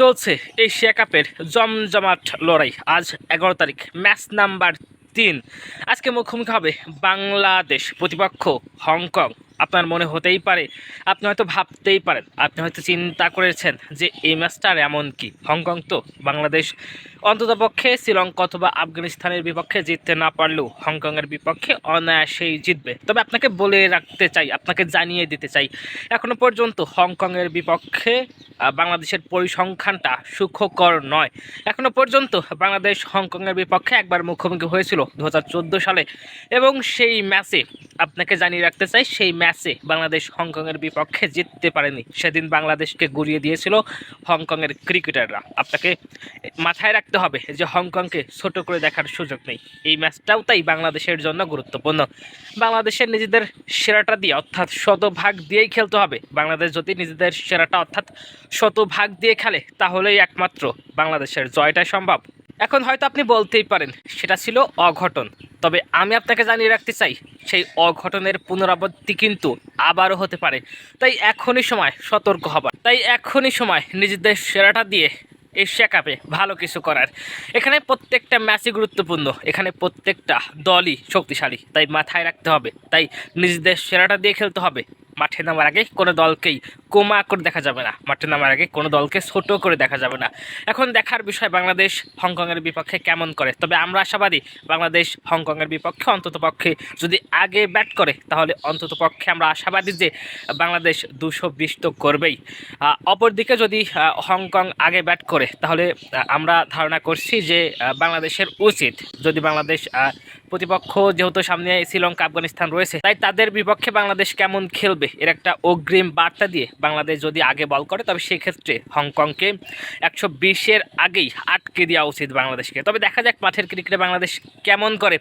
চলছে এশিয়া কাপের জমজমাট লড়াই। আজ এগারো তারিখ, ম্যাচ নাম্বার তিন। আজকে মুখোমুখি হবে বাংলাদেশ, প্রতিপক্ষ হংকং। আপনার মনে হতেই পারে, আপনি হয়তো ভাবতেই পারেন, আপনি হয়তো চিন্তা করেছেন যে এই ম্যাচটার এমন কি? হংকং তো বাংলাদেশ অন্ততপক্ষে শ্রীলঙ্কা অথবা আফগানিস্তানের বিপক্ষে জিততে না পারলেও হংকংয়ের বিপক্ষে অনায়াসেই জিতবে। তবে আপনাকে বলে রাখতে চাই, আপনাকে জানিয়ে দিতে চাই, এখনও পর্যন্ত হংকংয়ের বিপক্ষে বাংলাদেশের পরিসংখ্যানটা সুখকর নয়। এখনও পর্যন্ত বাংলাদেশ হংকংয়ের বিপক্ষে একবার মুখোমুখি হয়েছিল দু হাজার চোদ্দ সালে এবং সেই ম্যাচে আপনাকে জানিয়ে রাখতে চাই, সেই ম্যাচে বাংলাদেশ হংকংয়ের বিপক্ষে জিততে পারেনি। সেদিন বাংলাদেশকে গুড়িয়ে দিয়েছিল হংকংয়ের ক্রিকেটাররা। আপনাকে মাথায় রাখতে হবে যে হংকংকে ছোট করে দেখার সুযোগ নেই। এই ম্যাচটাও তাই বাংলাদেশের জন্য গুরুত্বপূর্ণ। বাংলাদেশের নিজেদের সেরাটা দিয়ে অর্থাৎ শতভাগ দিয়েই খেলতে হবে। বাংলাদেশ যদি নিজেদের সেরাটা অর্থাৎ শতভাগ দিয়ে খেলে, তাহলেই একমাত্র বাংলাদেশের জয়টা সম্ভব। এখন হয়তো আপনি বলতেই পারেন, সেটা ছিল অঘটন। তবে আমি আপনাকে জানিয়ে রাখতে চাই, সেই অঘটনের পুনরাবৃত্তি কিন্তু আবারও হতে পারে। তাই এখনই সময় সতর্ক হবার। তাই এখনই সময় নিজেদের সেরাটা দিয়ে এশিয়া কাপে ভালো কিছু করার। এখানে প্রত্যেকটা ম্যাচই গুরুত্বপূর্ণ। এখানে প্রত্যেকটা দলই শক্তিশালী। তাই মাথায় রাখতে হবে। তাই নিজেদের সেরাটা দিয়ে খেলতে হবে। মাঠে নামার আগে কোনো দলকেই কোমা করে দেখা যাবে না। মাঠে নামার আগে কোনো দলকে ছোট করে দেখা যাবে না। এখন দেখার বিষয় বাংলাদেশ হংকংয়ের বিপক্ষে কেমন করে? তবে আমরা আশাবাদী বাংলাদেশ হংকংয়ের বিপক্ষে অন্ততপক্ষে যদি আগে ব্যাট করে, তাহলে অন্ততপক্ষে আমরা আশাবাদী যে বাংলাদেশ দুশো বিশ তো করবেই। অপরদিকে যদি হংকং আগে ব্যাট করে, তাহলে আমরা ধারণা করছি যে বাংলাদেশের উচিত যদি বাংলাদেশ প্রতিপক্ষ যেহেতু সামনে শ্রীলঙ্কা, আফগানিস্তান রয়েছে, তাই তাদের বিপক্ষে বাংলাদেশ কেমন খেলবে? এর একটা অগ্রিম বার্তা দিয়ে বাংলাদেশ যদি আগে বল করে, তবে সেক্ষেত্রে হংকংকে একশো বিশের আগেই আটকে দেওয়া উচিত বাংলাদেশকে। তবে দেখা যাক মাঠের ক্রিকেটে বাংলাদেশ কেমন করে।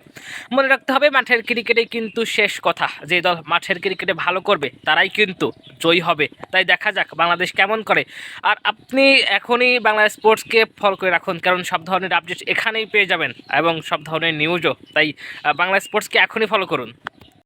মনে রাখতে হবে, মাঠের ক্রিকেটেই কিন্তু শেষ কথা। যে দল মাঠের ক্রিকেটে ভালো করবে, তারাই কিন্তু জয়ী হবে। তাই দেখা যাক বাংলাদেশ কেমন করে। আর আপনি এখনই বাংলা স্পোর্টসকে ফলো করে রাখুন, কারণ সব ধরনের আপডেট এখানেই পেয়ে যাবেন এবং সব ধরনের নিউজও। তাই বাংলা স্পোর্টসকে এখনই ফলো করুন।